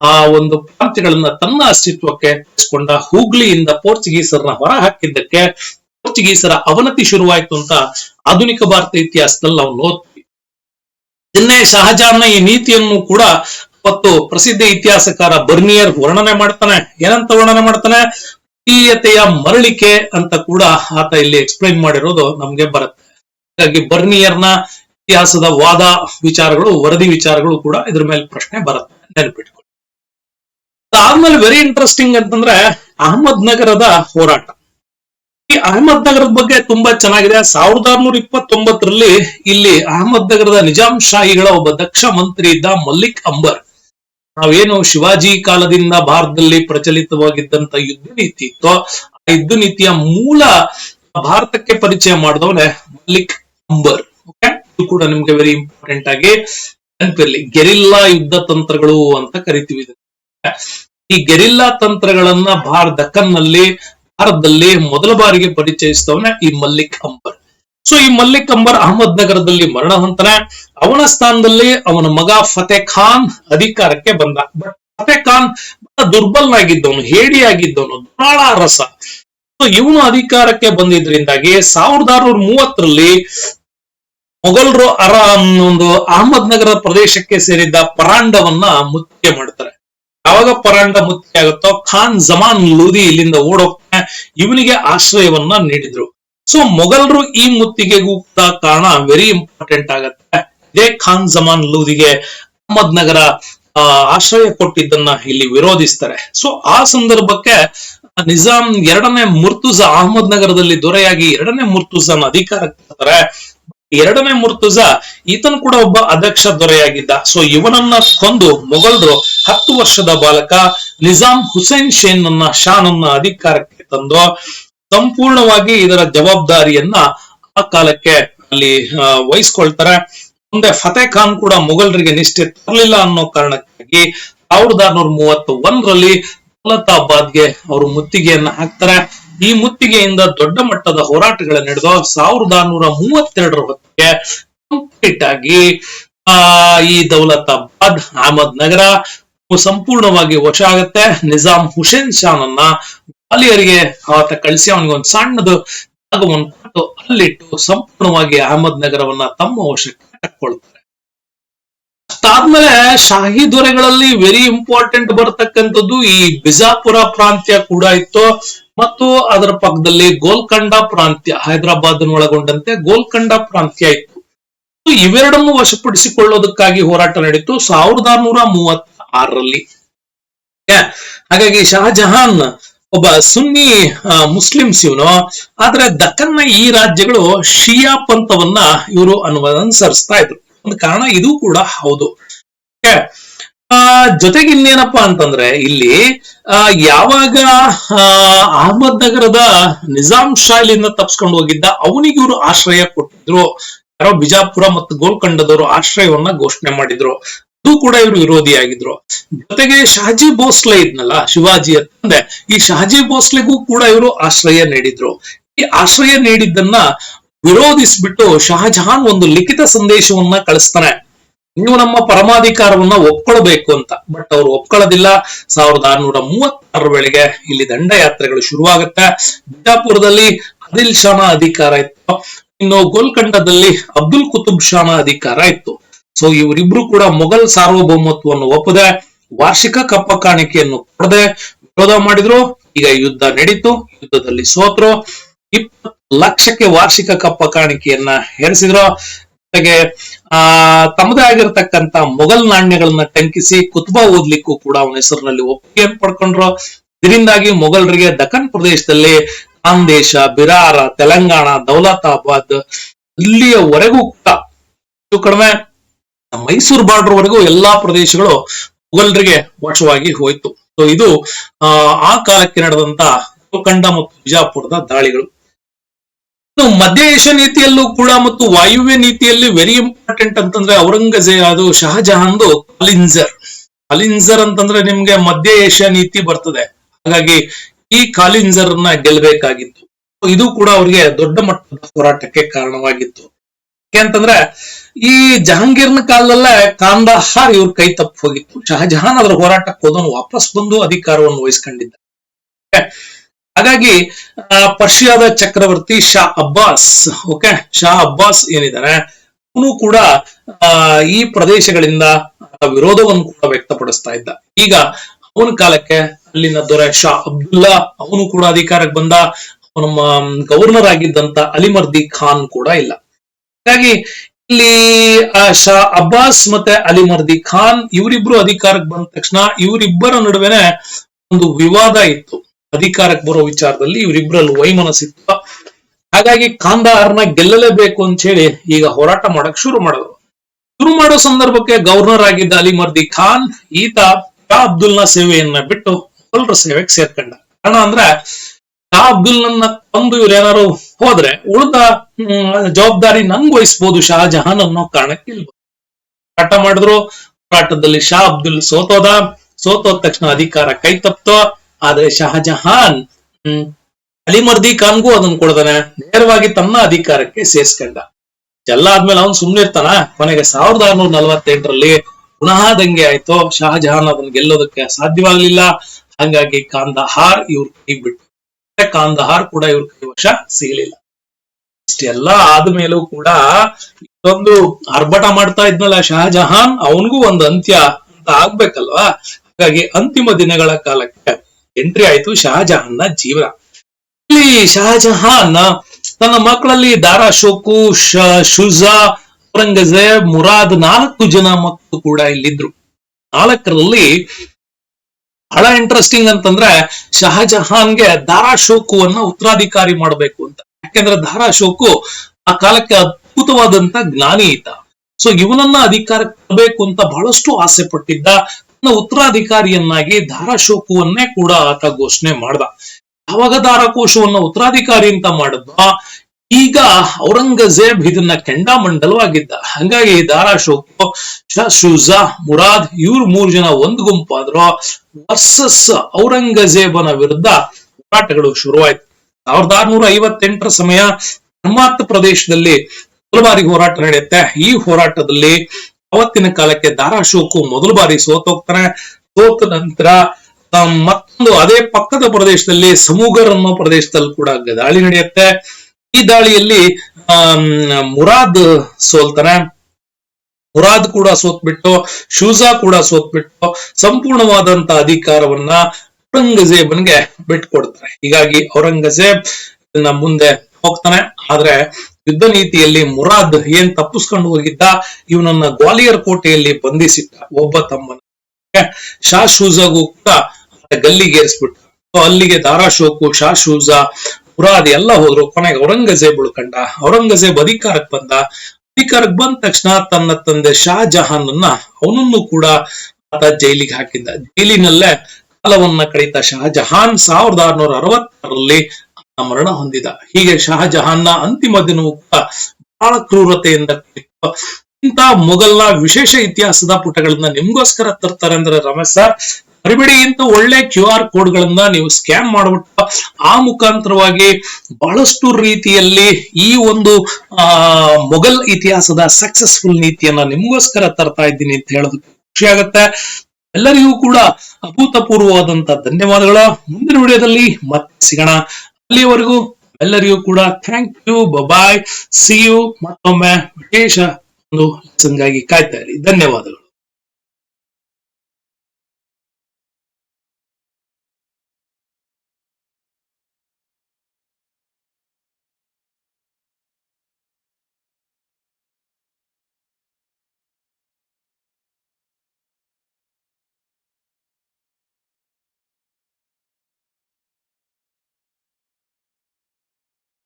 ಆ ಒಂದು ಪ್ರಾಂತ್ಯಗಳನ್ನ ತನ್ನ ಅಸ್ತಿತ್ವಕ್ಕೆ ಇರಿಸ್ಕೊಂಡ ಹೂಗ್ಲಿಯಿಂದ ಪೋರ್ಚುಗೀಸರನ್ನ ಹೊರ ಹಾಕಿದ್ದಕ್ಕೆ ಪೋರ್ಚುಗೀಸರ ಅವನತಿ ಶುರುವಾಯ್ತು ಅಂತ ಆಧುನಿಕ ಭಾರತ ಇತಿಹಾಸದಲ್ಲಿ ನಾವು ನೋಡ್ತೀವಿ. ನಿನ್ನೆ ಶಹಜಾನ್ನ ಈ ನೀತಿಯನ್ನು ಕೂಡ ಮತ್ತು ಪ್ರಸಿದ್ಧ ಇತಿಹಾಸಕಾರ ಬರ್ನಿಯರ್ ವರ್ಣನೆ ಮಾಡ್ತಾನೆ. ಏನಂತ ವರ್ಣನೆ ಮಾಡ್ತಾನೆ? ಪ್ರೀಯತೆಯ ಮರಳಿಕೆ ಅಂತ ಕೂಡ ಆತ ಇಲ್ಲಿ ಎಕ್ಸ್ಪ್ಲೈನ್ ಮಾಡಿರೋದು ನಮ್ಗೆ ಬರುತ್ತೆ. ಹಾಗಾಗಿ ಬರ್ನಿಯರ್ನ ಇತಿಹಾಸದ ವಾದ ವಿಚಾರಗಳು, ವರದಿ ವಿಚಾರಗಳು ಕೂಡ ಇದ್ರ ಮೇಲೆ ಪ್ರಶ್ನೆ ಬರುತ್ತೆ. ನೆನಪಿಟ್ಕೊಳ್ಳಿ ಆದ್ಮೇಲೆ ವೆರಿ ಇಂಟ್ರೆಸ್ಟಿಂಗ್ ಅಂತಂದ್ರೆ ಅಹಮದ್ ನಗರದ ಹೋರಾಟ. ಈ ಅಹಮದ್ ನಗರದ ಬಗ್ಗೆ ತುಂಬಾ ಚೆನ್ನಾಗಿದೆ. ಸಾವಿರದ ಆರ್ನೂರ ಇಪ್ಪತ್ತೊಂಬತ್ತರಲ್ಲಿ ಇಲ್ಲಿ ಅಹಮದ್ ನಗರದ ನಿಜಾಮ್ ಶಾಹಿಗಳ ಒಬ್ಬ ದಕ್ಷ ಮಂತ್ರಿ ಇದ್ದ ಮಲ್ಲಿಕ್ ಅಂಬರ್. ನಾವೇನು ಶಿವಾಜಿ ಕಾಲದಿಂದ ಭಾರತದಲ್ಲಿ ಪ್ರಚಲಿತವಾಗಿದ್ದಂತ ಯುದ್ಧ ನೀತಿ ಇತ್ತು, ಆ ಯುದ್ಧ ನೀತಿಯ ಮೂಲ ಭಾರತಕ್ಕೆ ಪರಿಚಯ ಮಾಡಿದವನೇ ಮಲ್ಲಿಕ್ ಅಂಬರ್. ಓಕೆ ಇದು ಕೂಡ ನಿಮ್ಗೆ ವೆರಿ ಇಂಪಾರ್ಟೆಂಟ್ ಆಗಿ ನೆನಪಿರ್ಲಿ. ಗೆರಿಲ್ಲಾ ಯುದ್ಧ ತಂತ್ರಗಳು ಅಂತ ಕರಿತೀವಿ. ಈ ಗೆರಿಲ್ಲಾ ತಂತ್ರಗಳನ್ನ ಭಾರ ದಕ್ಕನ್ನಲ್ಲಿ, ಭಾರತದಲ್ಲಿ ಮೊದಲ ಬಾರಿಗೆ ಪರಿಚಯಿಸಿದವನ ಈ ಮಲ್ಲಿಕ್ ಅಂಬರ್. ಸೊ ಈ ಮಲ್ಲಿಕ್ ಅಂಬರ್ ಅಹಮದ್ ನಗರದಲ್ಲಿ ಮರಣ ಹೊಂತನ ಅವನ ಸ್ಥಾನದಲ್ಲಿ ಅವನ ಮಗ ಫತೆ ಖಾನ್ ಅಧಿಕಾರಕ್ಕೆ ಬಂದ. ಬಟ್ ಫತೆ ಖಾನ್ ದುರ್ಬಲನಾಗಿದ್ದವನು, ಹೇಡಿಯಾಗಿದ್ದವನು ದುರಾಳ ರಸ. ಸೊ ಇವನು ಅಧಿಕಾರಕ್ಕೆ ಬಂದಿದ್ರಿಂದಾಗಿ ಸಾವಿರದ ಆರುನೂರ ಮೂವತ್ತರಲ್ಲಿ ಮೊಘಲರು ಅರ ಒಂದು ಅಹಮದ್ ನಗರ ಪ್ರದೇಶಕ್ಕೆ ಸೇರಿದ್ದ ಪರಾಂಡವನ್ನ ಮುತ್ತಿಗೆ ಮಾಡ್ತಾರೆ. ಯಾವಾಗ ಪರಾಂಡ ಮುತ್ತಿಗೆ ಆಗುತ್ತೋ ಖಾನ್ ಜಮಾನ್ ಲೂದಿ ಇಲ್ಲಿಂದ ಓಡೋಗ್ತಾನೆ, ಇವನಿಗೆ ಆಶ್ರಯವನ್ನ ನೀಡಿದ್ರು. ಸೊ ಮೊಘಲರು ಈ ಮುತ್ತಿಗೆಗೂ ಕೂಡ ಕಾರಣ ವೆರಿ ಇಂಪಾರ್ಟೆಂಟ್ ಆಗತ್ತೆ. ಇದೇ ಖಾನ್ ಜಮಾನ್ ಲೂದಿಗೆ ಅಹಮದ್ ನಗರ ಆಶ್ರಯ ಕೊಟ್ಟಿದ್ದನ್ನ ಇಲ್ಲಿ ವಿರೋಧಿಸ್ತಾರೆ. ಸೊ ಆ ಸಂದರ್ಭಕ್ಕೆ ನಿಜಾಂ ಎರಡನೇ ಮುರ್ತುಜಾ ಅಹಮದ್ ನಗರದಲ್ಲಿ ದೊರೆಯಾಗಿ ಎರಡನೇ ಮುರ್ತುಜಾನ ಅಧಿಕಾರಕ್ಕೆ ಎರಡನೇ ಮುರ್ತುಜಾ ಈತನ್ ಕೂಡ ಒಬ್ಬ ಅಧ್ಯಕ್ಷ ದೊರೆಯಾಗಿದ್ದ. ಸೊ ಇವನನ್ನ ಕೊಂದು ಮೊಘಲ್ರು ಹತ್ತು ವರ್ಷದ ಬಾಲಕ ನಿಜಾಂ ಹುಸೇನ್ ಶೇನ್ ನನ್ನ ಶಾನನ್ನ ಅಧಿಕಾರಕ್ಕೆ ತಂದು ಸಂಪೂರ್ಣವಾಗಿ ಇದರ ಜವಾಬ್ದಾರಿಯನ್ನ ಆ ಕಾಲಕ್ಕೆ ಅಲ್ಲಿ ವಹಿಸ್ಕೊಳ್ತಾರೆ. ಮುಂದೆ ಫತೆ ಖಾನ್ ಕೂಡ ಮೊಘಲರಿಗೆ ನಿಷ್ಠೆ ತರಲಿಲ್ಲ ಅನ್ನೋ ಕಾರಣಕ್ಕಾಗಿ ಸಾವಿರದ ಆರ್ನೂರ ಮೂವತ್ತ ಒಂದರಲ್ಲಿ ಅವರು ಮುತ್ತಿಗೆಯನ್ನ ಹಾಕ್ತಾರೆ. ಈ ಮುತ್ತಿಗೆಯಿಂದ ದೊಡ್ಡ ಮಟ್ಟದ ಹೋರಾಟಗಳು ನಡೆದ ಸಾವಿರದ ನೂರ ಮೂವತ್ತೆರಡರ ಹೊತ್ತಿಗೆ ಕಂಪ್ಲೀಟ್ ಆಗಿ ಆ, ಈ ದೌಲತಾಬಾದ್ ಅಹಮದ್ ನಗರ ಸಂಪೂರ್ಣವಾಗಿ ವಶ ಆಗುತ್ತೆ. ನಿಜಾಮ್ ಹುಸೇನ್ ಶಾನನ್ನ ಬಾಲಿಯರಿಗೆ ಆತ ಕಳಿಸಿ, ಅವನಿಗೆ ಒಂದು ಸಣ್ಣದು ಜಾಗವನ್ನು ಕೊಟ್ಟು ಅಲ್ಲಿಟ್ಟು ಸಂಪೂರ್ಣವಾಗಿ ಅಹಮದ್ ನಗರವನ್ನ ತಮ್ಮ ವಶಕ್ಕೆ ತಕ್ಕೊಳ್ತಾರೆ. ಅಷ್ಟಾದ್ಮೇಲೆ ಶಾಹಿ ದೊರೆಗಳಲ್ಲಿ ವೆರಿ ಇಂಪಾರ್ಟೆಂಟ್ ಬರತಕ್ಕಂಥದ್ದು ಈ ಬಿಜಾಪುರ ಪ್ರಾಂತ್ಯ ಕೂಡ ಇತ್ತು. ಮತ್ತು ಅದರ ಪಕ್ಕದಲ್ಲಿ ಗೋಲ್ಕಂಡ ಪ್ರಾಂತ್ಯ ಹೈದರಾಬಾದ್ ಒಳಗೊಂಡಂತೆ ಗೋಲ್ಕಂಡ ಪ್ರಾಂತ್ಯ ಇತ್ತು. ಇವೆರಡನ್ನು ವಶಪಡಿಸಿಕೊಳ್ಳೋದಕ್ಕಾಗಿ ಹೋರಾಟ ನಡೀತು ಸಾವಿರದ ಆರ್ನೂರ ಮೂವತ್ತ ಆರರಲ್ಲಿ ಹಾಗಾಗಿ ಶಹಜಹಾನ್ ಒಬ್ಬ ಸುನ್ನಿ ಮುಸ್ಲಿಮ್ಸ್ ಇವನು ಆದ್ರೆ ದಕ್ಕನ್ನ ಈ ರಾಜ್ಯಗಳು ಶಿಯಾ ಪಂಥವನ್ನ ಇವರು ಅನುಸರಿಸ್ತಾ ಇದ್ರು. ಒಂದು ಕಾರಣ ಇದು ಕೂಡ ಹೌದು. ಆ, ಜೊತೆಗೆ ಇನ್ನೇನಪ್ಪಾ ಅಂತಂದ್ರೆ ಇಲ್ಲಿ, ಆ, ಯಾವಾಗ ಅಹಮದ್ ನಗರದ ನಿಜಾಂ ಶಾಲಿಂದ ತಪ್ಸ್ಕೊಂಡು ಹೋಗಿದ್ದ ಅವನಿಗೆ ಇವರು ಆಶ್ರಯ ಕೊಟ್ಟಿದ್ರು. ಯಾರೋ ಬಿಜಾಪುರ ಮತ್ತು ಗೋಲ್ಕಂಡದವರು ಆಶ್ರಯವನ್ನ ಘೋಷಣೆ ಮಾಡಿದ್ರು. ಅದು ಕೂಡ ಇವರು ವಿರೋಧಿಯಾಗಿದ್ರು ಜೊತೆಗೆ ಶಹಾಜಿ ಭೋಸ್ಲೆ ಇದ್ನಲ್ಲ ಶಿವಾಜಿಯ ತಂದೆ ಈ ಶಹಾಜಿ ಭೋಸ್ಲೆಗೂ ಕೂಡ ಇವರು ಆಶ್ರಯ ನೀಡಿದ್ರು. ಈ ಆಶ್ರಯ ನೀಡಿದ್ದನ್ನ ವಿರೋಧಿಸ್ಬಿಟ್ಟು ಶಹಜಹಾನ್ ಒಂದು ಲಿಖಿತ ಸಂದೇಶವನ್ನ ಕಳಿಸ್ತಾನೆ. ನೀವು ನಮ್ಮ ಪರಮಾಧಿಕಾರವನ್ನ ಒಪ್ಕೊಳ್ಬೇಕು ಅಂತ. ಬಟ್ ಅವ್ರು ಒಪ್ಕೊಳ್ಳೋದಿಲ್ಲ. ಸಾವಿರದ ಆರ್ನೂರ ಮೂವತ್ತಾರ ವೇಳೆಗೆ ಇಲ್ಲಿ ದಂಡಯಾತ್ರೆಗಳು ಶುರುವಾಗುತ್ತೆ. ಬಿಜಾಪುರದಲ್ಲಿ ಅದಿಲ್ ಶಾನ ಅಧಿಕಾರ ಇತ್ತು. ಇನ್ನು ಗೋಲ್ಕಂಡದಲ್ಲಿ ಅಬ್ದುಲ್ ಕುತುಬ್ ಶಾನ ಅಧಿಕಾರ ಇತ್ತು. ಸೊ ಇವರಿಬ್ರು ಕೂಡ ಮೊಘಲ್ ಸಾರ್ವಭೌಮತ್ವವನ್ನು ಒಪ್ಪದೆ, ವಾರ್ಷಿಕ ಕಪ್ಪ ಕಾಣಿಕೆಯನ್ನು ಕೊಡದೆ ವಿರೋಧ ಮಾಡಿದ್ರು. ಈಗ ಯುದ್ಧ ನಡೀತು. ಯುದ್ಧದಲ್ಲಿ ಸೋತ್ರು. ಇಪ್ಪತ್ತು ಲಕ್ಷಕ್ಕೆ ವಾರ್ಷಿಕ ಕಪ್ಪ ಕಾಣಿಕೆಯನ್ನ ಹೇರಿಸಿದ್ರು ಜೊತೆಗೆ, ಆ, ತಮ್ಮದೇ ಆಗಿರತಕ್ಕಂತ ಮೊಘಲ್ ನಾಣ್ಯಗಳನ್ನ ಟಂಕಿಸಿ ಕುತುಬಾ ಓದ್ಲಿಕ್ಕೂ ಕೂಡ ಅವನ ಹೆಸರಿನಲ್ಲಿ ಒಪ್ಪಿಗೆ ಪಡ್ಕೊಂಡ್ರು. ಇದರಿಂದಾಗಿ ಮೊಘಲರಿಗೆ ದಖನ್ ಪ್ರದೇಶದಲ್ಲಿ ಖಾಂದೇಶ ಬಿರಾರ, ತೆಲಂಗಾಣ, ದೌಲತಾಬಾದ್ ಇಲ್ಲಿಯವರೆಗೂ ಕೂಡ ಕಡಿಮೆ ಮೈಸೂರು ಬಾರ್ಡರ್ ವರೆಗೂ ಎಲ್ಲಾ ಪ್ರದೇಶಗಳು ಮೊಘಲರಿಗೆ ವಶವಾಗಿ ಹೋಯ್ತು. ಸೊ ಇದು, ಆ ಕಾಲಕ್ಕೆ ನಡೆದಂತ ಗೋಲ್ಕಂಡ ಮತ್ತು ಬಿಜಾಪುರದ ದಾಳಿಗಳು. ಮಧ್ಯ ಏಷ್ಯಾ ನೀತಿಯಲ್ಲೂ ಕೂಡ ಮತ್ತು ವಾಯುವ್ಯ ನೀತಿಯಲ್ಲಿ ವೆರಿ ಇಂಪಾರ್ಟೆಂಟ್ ಅಂತಂದ್ರೆ ಔರಂಗಜೇಬ್ ಅದು ಶಹಜಹಾನ್ದು ಕಾಲಿನ್ಜರ್ ಕಾಲಿನ್ಜರ್ ಅಂತಂದ್ರೆ ನಿಮ್ಗೆ ಮಧ್ಯ ಏಷ್ಯಾ ನೀತಿ ಬರ್ತದೆ. ಹಾಗಾಗಿ ಈ ಕಾಲಿಂಜರ್ನ ಗೆಲ್ಬೇಕಾಗಿತ್ತು ಇದು ಕೂಡ ಅವ್ರಿಗೆ ದೊಡ್ಡ ಮಟ್ಟದ ಹೋರಾಟಕ್ಕೆ ಕಾರಣವಾಗಿತ್ತು. ಯಾಕೆಂತಂದ್ರೆ ಈ ಜಹಾಂಗೀರ್ನ ಕಾಲದಲ್ಲೇ ಕಾಂದಹಾರ್ ಇವ್ರ ಕೈ ತಪ್ಪು ಹೋಗಿತ್ತು. ಶಹಜಹಾನ್ ಅದರ ಹೋರಾಟಕ್ಕೆ ಹೋದವನು ವಾಪಸ್ ಬಂದು ಅಧಿಕಾರವನ್ನು ವಹಿಸ್ಕೊಂಡಿದ್ದ. ಹಾಗಾಗಿ ಪರ್ಷಿಯಾದ ಚಕ್ರವರ್ತಿ Shah Abbas okay Shah Abbas ಏನಿದ್ದಾರೆ, ಅವನು ಕೂಡ ಈ ಪ್ರದೇಶಗಳಿಂದ ವಿರೋಧವನ್ನು ಕೂಡ ವ್ಯಕ್ತಪಡಿಸ್ತಾ ಇದ್ದ. ಈಗ, ಅವನ ಕಾಲಕ್ಕೆ ಅಲ್ಲಿನ ದೊರೆ ಶಾ ಅಬ್ದುಲ್ಲಾ, ಅವನು ಕೂಡ ಅಧಿಕಾರಕ್ಕೆ ಬಂದ, ಅವನ ಗವರ್ನರ್ ಆಗಿದ್ದಂತ ಅಲಿಮರ್ದಿ ಖಾನ್ ಕೂಡ ಇಲ್ಲ. ಹಾಗಾಗಿ, ಇಲ್ಲಿ ಶಾ ಅಬ್ಬಾಸ್ ಮತ್ತೆ ಅಲಿಮರ್ದಿ ಖಾನ್, ಇವರಿಬ್ರು ಅಧಿಕಾರಕ್ಕೆ ಬಂದ ತಕ್ಷಣ ಇವರಿಬ್ಬರ ನಡುವೆನೆ ಒಂದು ವಿವಾದ ಇತ್ತು. ಅಧಿಕಾರಕ್ಕೆ ಬರೋ ವಿಚಾರದಲ್ಲಿ ಇವರಿಬ್ರಲ್ಲಿ ವೈಮನಸ್ಸಿತ್ತು. ಹಾಗಾಗಿ ಕಾಂದಾರ್ನ ಗೆಲ್ಲಲೇಬೇಕು ಅಂತ ಹೇಳಿ ಈಗ ಹೋರಾಟ ಮಾಡಕ್ ಶುರು ಮಾಡಿದ್ರು. ಶುರು ಮಾಡೋ ಸಂದರ್ಭಕ್ಕೆ ಗವರ್ನರ್ ಆಗಿದ್ದ ಅಲಿ ಮರ್ದಿ ಖಾನ್ ಈತ ಶಾ ಅಬ್ದುಲ್ನ ಸೇವೆಯನ್ನ ಬಿಟ್ಟು ಮೊಘಲರ ಸೇವೆಗೆ ಸೇರ್ಕೊಂಡ. ಕಾರಣ ಅಂದ್ರೆ ಶಾ ಅಬ್ದುಲ್ನ ತಂದು ಇವ್ರು ಏನಾರು ಹೋದ್ರೆ ಉಳಿದ ಜವಾಬ್ದಾರಿ ನಂಗ್ ವಹಿಸ್ಬೋದು ಶಹಜಹಾನ್ ಅನ್ನೋ ಕಾರಣಕ್ಕೆ ಇಲ್ಲಿ ಹೋರಾಟ ಮಾಡಿದ್ರು. ಹೋರಾಟದಲ್ಲಿ ಶಾ ಅಬ್ದುಲ್ ಸೋತೋದ. ಸೋತೋದ ತಕ್ಷಣ ಅಧಿಕಾರ ಕೈ ತಪ್ತೋ. ಆದ್ರೆ ಶಹಜಹಾನ್, ಹ್ಮ್ ಅಲಿ ಮರ್ದಿ ಖಾನ್ಗೂ ಅದನ್ನ ಕೊಡ್ತಾನೆ ನೇರವಾಗಿ ತನ್ನ ಅಧಿಕಾರಕ್ಕೆ ಸೇರ್ಸ್ಕೊಂಡ. ಎಲ್ಲ ಆದ್ಮೇಲೆ ಅವ್ನು ಸುಮ್ನೆ ಇರ್ತಾನ? ಕೊನೆಗೆ ಸಾವಿರದ ಆರ್ನೂರ ನಲವತ್ತೆಂಟರಲ್ಲಿ ಪುನಃ ದಂಗೆ ಆಯ್ತು. ಶಹಜಹಾನ್ ಅದನ್ನ ಗೆಲ್ಲೋದಕ್ಕೆ ಸಾಧ್ಯವಾಗ್ಲಿಲ್ಲ. ಹಂಗಾಗಿ ಕಾಂದಹಾರ್ ಇವ್ರ ಕೈ ಬಿಟ್ಟು ಕಾಂದಹಾರ್ ಕೂಡ ಇವ್ರ ಕೈ ವರ್ಷ ಸಿಗಲಿಲ್ಲ. ಇಷ್ಟೆಲ್ಲ ಆದ್ಮೇಲೂ ಕೂಡ ಇಷ್ಟೊಂದು ಆರ್ಭಟ ಮಾಡ್ತಾ ಇದ್ನಲ್ಲ ಶಹಜಹಾನ್. ಅವನಿಗೂ ಒಂದು ಅಂತ್ಯ ಅಂತ ಆಗ್ಬೇಕಲ್ವಾ? ಹಾಗಾಗಿ ಅಂತಿಮ ದಿನಗಳ ಕಾಲಕ್ಕೆ ಎಂಟ್ರಿ ಆಯ್ತು ಶಹಜಹಾನ್ನ ಜೀವನ. ಇಲ್ಲಿ ಶಹಜಹಾನ್ ತನ್ನ ಮಕ್ಕಳಲ್ಲಿ ದಾರಾ ಶೋಕು ಶುಜಾ, ಔರಂಗಜೇಬ್, ಮುರಾದ್ ನಾಲ್ಕು ಜನ ಮಕ್ಕಳು ಕೂಡ ಇಲ್ಲಿದ್ರು. ನಾಲ್ಕರಲ್ಲಿ ಬಹಳ ಇಂಟ್ರೆಸ್ಟಿಂಗ್ ಅಂತಂದ್ರೆ ಶಹಜಹಾನ್ಗೆ ದಾರಾ ಶೋಕುವನ್ನ ಉತ್ತರಾಧಿಕಾರಿ ಮಾಡಬೇಕು ಅಂತ. ಯಾಕೆಂದ್ರೆ ದಾರಾ ಶೋಕು ಆ ಕಾಲಕ್ಕೆ ಅದ್ಭುತವಾದಂತ ಜ್ಞಾನಿ ಈತ ಸೊ ಇವನನ್ನ ಅಧಿಕಾರಕ್ಕೆ ತರಬೇಕು ಅಂತ ಬಹಳಷ್ಟು ಆಸೆ ಪಟ್ಟಿದ್ದ ಉತ್ತರಾಧಿಕಾರಿಯನ್ನಾಗಿ ಧಾರಾಶೋಕುವನ್ನೇ ಕೂಡ ಆತ ಘೋಷಣೆ ಮಾಡ್ದ. ಯಾವಾಗ ಧಾರಾಕೋಶವನ್ನ ಉತ್ತರಾಧಿಕಾರಿ ಅಂತ ಮಾಡಿದ್ವ ಈಗ ಔರಂಗಜೇಬ್ ಇದನ್ನ ಕೆಂಡಾಮಂಡಲವಾಗಿದ್ದ. ಹಂಗಾಗಿ ಧಾರಾಶೋಕ ಶುಜಾ ಮುರಾದ್ ಇವ್ರ ಮೂರ್ ಜನ ಒಂದ್ ಗುಂಪಾದ್ರು, ವರ್ಸಸ್ ಔರಂಗಜೇಬನ ವಿರುದ್ಧ ಹೋರಾಟಗಳು ಶುರುವಾಯ್ತು. ಸಾವಿರದ ಆರ್ನೂರ ಐವತ್ತೆಂಟರ ಸಮಯ ಧರ್ಮಾರ್ಥ ಪ್ರದೇಶದಲ್ಲಿ ಬಾರಿ ಹೋರಾಟ ನಡೆಯುತ್ತೆ. ಈ ಹೋರಾಟದಲ್ಲಿ ಅವತ್ತಿನ ಕಾಲಕ್ಕೆ ದಾರಾಶೋಕು ಮೊದಲ ಬಾರಿ ಸೋತೋಗ್ತಾನೆ ಸೋತ ನಂತರ ಮತ್ತೊಂದು ಅದೇ ಪಕ್ಕದ ಪ್ರದೇಶದಲ್ಲಿ ಸಮೂಗರ್ ಅನ್ನೋ ಪ್ರದೇಶದಲ್ಲಿ ಕೂಡ ದಾಳಿ ನಡೆಯುತ್ತೆ. ಈ ದಾಳಿಯಲ್ಲಿ ಮುರಾದ್ ಸೋಲ್ತಾನೆ ಮುರಾದ್ ಕೂಡ ಸೋತ್ಬಿಟ್ಟು, ಶೂಜಾ ಕೂಡ ಸೋತ್ಬಿಟ್ಟು ಸಂಪೂರ್ಣವಾದಂತ ಅಧಿಕಾರವನ್ನ ಔರಂಗಜೇಬನ್ಗೆ ಬಿಟ್ಕೊಡ್ತಾರೆ. ಹೀಗಾಗಿ ಔರಂಗಜೇಬ್ ಮುಂದೆ ಹೋಗ್ತಾನೆ. ಆದ್ರೆ ಯುದ್ಧ ನೀತಿಯಲ್ಲಿ ಮುರಾದ್ ಏನ್ ತಪ್ಪಿಸ್ಕೊಂಡು ಹೋಗಿದ್ದ? ಇವನನ್ನ ಗ್ವಾಲಿಯರ್ ಕೋಟೆಯಲ್ಲಿ ಬಂಧಿಸಿದ್ದ ಒಬ್ಬ ತಮ್ಮನ ಶಾ ಶೂಜಾಗೂ ಕೂಡ ಗಲ್ಲಿಗೇರಿಸ್ಬಿಟ್ಟ ಅಲ್ಲಿಗೆ ದಾರಾಶೋಕು, ಶಾ ಶೂಜಾ, ಮುರಾದ್ ಎಲ್ಲ ಹೋದ್ರು. ಕೊನೆಗೆ ಔರಂಗಜೇಬ್ ಉಳ್ಕಂಡ ಔರಂಗಜೇಬ್ ಅಧಿಕಾರಕ್ಕೆ ಬಂದ. ಅಧಿಕಾರಕ್ಕೆ ಬಂದ ತಕ್ಷಣ ತನ್ನ ತಂದೆ ಶಾ ಜಹಾನ್ ಅನ್ನ ಅವನನ್ನು ಕೂಡ ಆತ ಜೈಲಿಗೆ ಹಾಕಿದ್ದ. ಜೈಲಿನಲ್ಲೇ ಕಾಲವನ್ನ ಕಳೀತ ಶಹಜಹಾನ್ ಸಾವಿರದ ಆರ್ನೂರ ಅರವತ್ತರಲ್ಲಿ ಮರಣ ಹೊಂದಿದ. ಹೀಗೆ ಶಹಜಹಾನ್ನ ಅಂತಿಮ ದಿನವೂ ಕೂಡ ಬಹಳ ಕ್ರೂರತೆಯಿಂದ ಇಂತ ಮೊಘಲ್ನ ವಿಶೇಷ ಇತಿಹಾಸದ ಪುಟಗಳನ್ನ ನಿಮ್ಗೋಸ್ಕರ ತರ್ತಾರೆ ಅಂದ್ರೆ ರಮೇಶ್ ಸರ್, ಮರಿಬೇಡಿ ಇಂತ ಒಳ್ಳೆ ಕ್ಯೂ ಆರ್ ಕೋಡ್ ಗಳನ್ನ ನೀವು ಸ್ಕ್ಯಾನ್ ಮಾಡ್ಬಿಟ್ಟು ಆ ಮುಖಾಂತರವಾಗಿ ಬಹಳಷ್ಟು ರೀತಿಯಲ್ಲಿ ಈ ಒಂದು, ಆ, ಮೊಘಲ್ ಇತಿಹಾಸದ ಸಕ್ಸಸ್ಫುಲ್ ನೀತಿಯನ್ನ ನಿಮ್ಗೋಸ್ಕರ ತರ್ತಾ ಇದ್ದೀನಿ ಅಂತ ಹೇಳೋದಕ್ಕೆ ಖುಷಿ ಆಗುತ್ತೆ. ಎಲ್ಲರಿಗೂ ಕೂಡ ಅಭೂತಪೂರ್ವವಾದಂತ ಧನ್ಯವಾದಗಳು. ಮುಂದಿನ ವಿಡಿಯೋದಲ್ಲಿ ಮತ್ತೆ ಸಿಗೋಣ. ಅಲ್ಲಿಯವರೆಗೂ ಎಲ್ಲರಿಗೂ ಕೂಡ thank you bye see you ಮತ್ತೊಮ್ಮೆ. ವಿಶೇಷ ಒಂದು ಲೆಸನ್ಗಾಗಿ ಕಾಯ್ತಾ ಇರಿ. ಧನ್ಯವಾದಗಳು.